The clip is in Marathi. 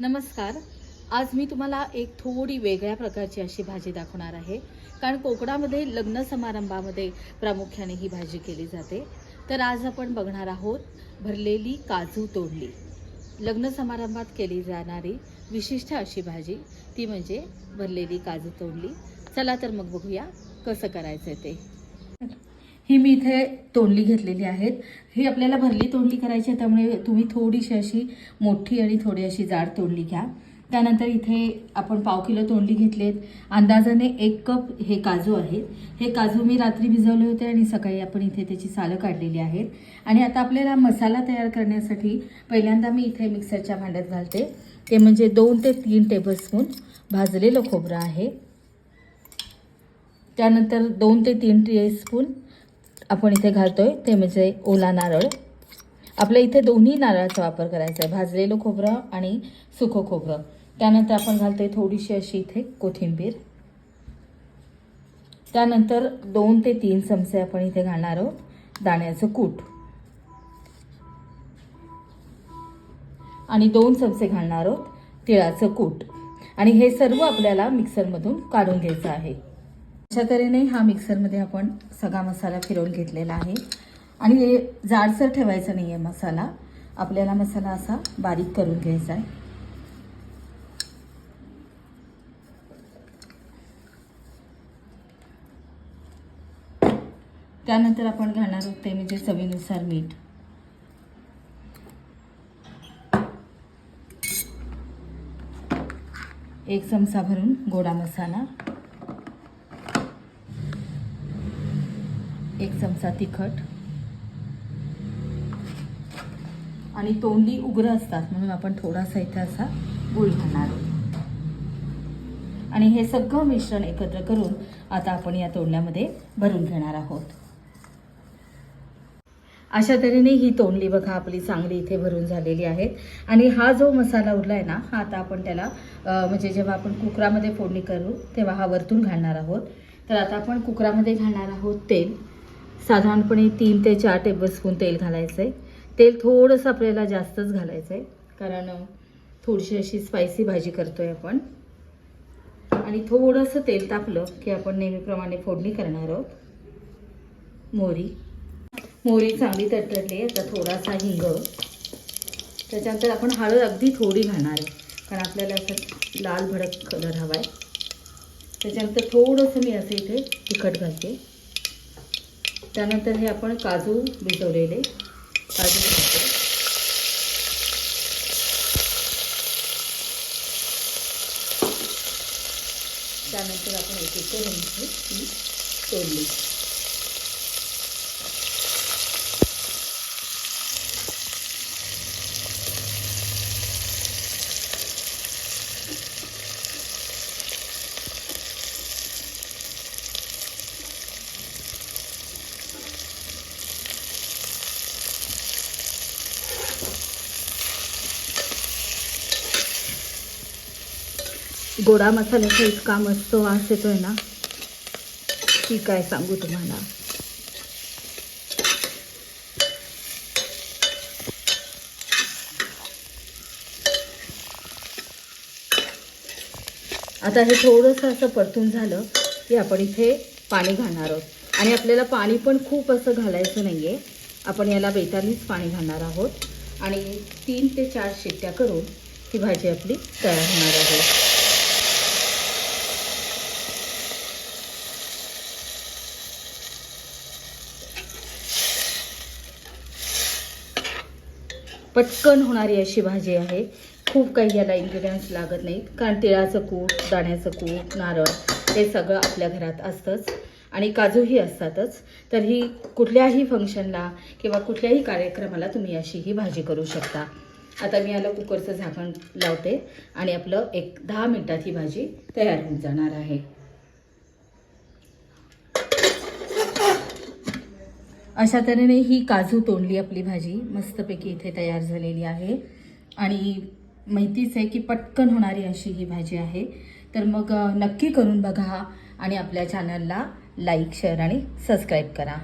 नमस्कार. आज मी तुम्हाला एक थोडी वेगळ्या प्रकारची अशी भाजी दाखवणार आहे. कारण कोकणामध्ये लग्न समारंभामध्ये प्रामुख्याने ही भाजी केली जाते. तर आज आपण बघणार आहोत भरलेली काजू तोडली. लग्न समारंभात केली जाणारी विशिष्ट अशी भाजी ती म्हणजे भरलेली काजू तोडली. चला तर मग बघूया कसं करायचं ते. ही मी इथे तोंडली घेतलेली आहेत. ही आपल्याला भरली तोंडली करायची आहे त्यामुळे तुम्ही थोडीशी अशी मोठी आणि थोडी अशी जाड तोंडली घ्या. त्यानंतर इथे आपण पाव किलो तोंडली घेतलेत. अंदाजाने एक कप हे काजू आहेत. हे काजू मी रात्री भिजवले होते आणि सकाळी आपण इथे त्याची सालं काढलेली आहेत. आणि आता आपल्याला मसाला तयार करण्यासाठी पहिल्यांदा मी इथे मिक्सरच्या भांड्यात घालते. ते म्हणजे दोन ते तीन टेबलस्पून भाजलेलं खोबरं आहे. त्यानंतर दोन ते तीन टीस्पून आपण इथे घालतो आहे ते म्हणजे ओला नारळ. आपल्या इथे दोन्ही नारळाचा वापर करायचा आहे. भाजलेलं खोबरं आणि सुखं खोबरं. त्यानंतर आपण घालतो आहे थोडीशी अशी इथे कोथिंबीर. त्यानंतर दोन ते तीन चमचे आपण इथे घालणार आहोत दाण्याचं कूट. आणि दोन चमचे घालणार आहोत तिळाचं कूट. आणि हे सर्व आपल्याला मिक्सरमधून काढून घ्यायचं आहे. अशा तऱ्हेने हा मिक्सरमध्ये आपण सगळा मसाला फिरवून घेतलेला आहे. आणि हे जाडसर ठेवायचं नाही आहे मसाला. आपल्याला मसाला असा बारीक करून घ्यायचा आहे. त्यानंतर आपण घालणार आहोत ते म्हणजे चवीनुसार मीठ. एक चमचा भरून गोडा मसाला. एक चमचा तिखट. आणि तोंडी उग्र असतात म्हणून आपण थोडासा इथे असा गुळ घालणार आहोत. आणि हे सगळं मिश्रण एकत्र करून आता आपण या तोंडल्यामध्ये भरून घेणार आहोत. अशा तऱ्हेने ही तोंडली बघा आपली चांगली इथे भरून झालेली आहे आणि हा जो मसाला उरला आहे ना हा आता आपण त्याला म्हणजे जेव्हा आपण कुकरामध्ये फोडणी करू तेव्हा हा वरतून घालणार आहोत. तर आता आपण कुकरामध्ये घालणार आहोत तेल. साधारणपणे तीन ते चार टेबलस्पून तेल घालायचं आहे तेल थोडंसं आपल्याला जास्तच घालायचं आहे कारण थोडीशी अशी स्पायसी भाजी करतो आहे आपण. आणि थोडंसं तेल तापलं की आपण नेहमीप्रमाणे फोडणी करणार आहोत. मोहरी. मोहरी चांगली तटतटली आता थोडासा हिंग. त्याच्यानंतर आपण हळद अगदी थोडी घालणार आहे कारण आपल्याला असं लाल भडक कलर हवा आहे त्याच्यानंतर थोडंसं मी असं इथे तिखट घालते. त्यानंतर हे आपण काजू भिजवलेले. काजू त्यानंतर आपण एक एक ती तोडली. गोडा मसाल्याचा इतका मस्त वास येतोय ना. की काय सांगू तुम्हाला? आता हे थोडंसं असं परतून झालं की आपण इथे पाणी घालणार आहोत. आणि आपल्याला पाणी पण खूप असं घालायचं नाही आहे आपण याला बेतानीच पाणी घालणार आहोत. आणि तीन ते चार शिट्ट्या करून ही भाजी आपली तयार होणार आहे. पटकन होणारी अशी भाजी आहे. खूप काही याला इन्ग्रेडियंट्स लागत नाहीत. कारण तिळाचं कूट दाण्याचं कूट नारळ हे सगळं आपल्या घरात असतंच. आणि काजूही असतातच. तर ही कुठल्याही फंक्शनला किंवा कुठल्याही कार्यक्रमाला तुम्ही अशी ही भाजी करू शकता. आता मी याला कुकरचं झाकण लावते आणि आपलं एक दहा मिनटात ही भाजी तयार होऊन जाणार आहे. अशा तऱ्हेने ही काजू तोंडली आपली भाजी मस्तपैकी इथे तयार झालेली आहे. आणि माहितीच आहे की पटकन होणारी अशी ही भाजी आहे. तर मग नक्की करून बघा आणि आपल्या चॅनलला लाईक शेअर आणि सबस्क्राईब करा.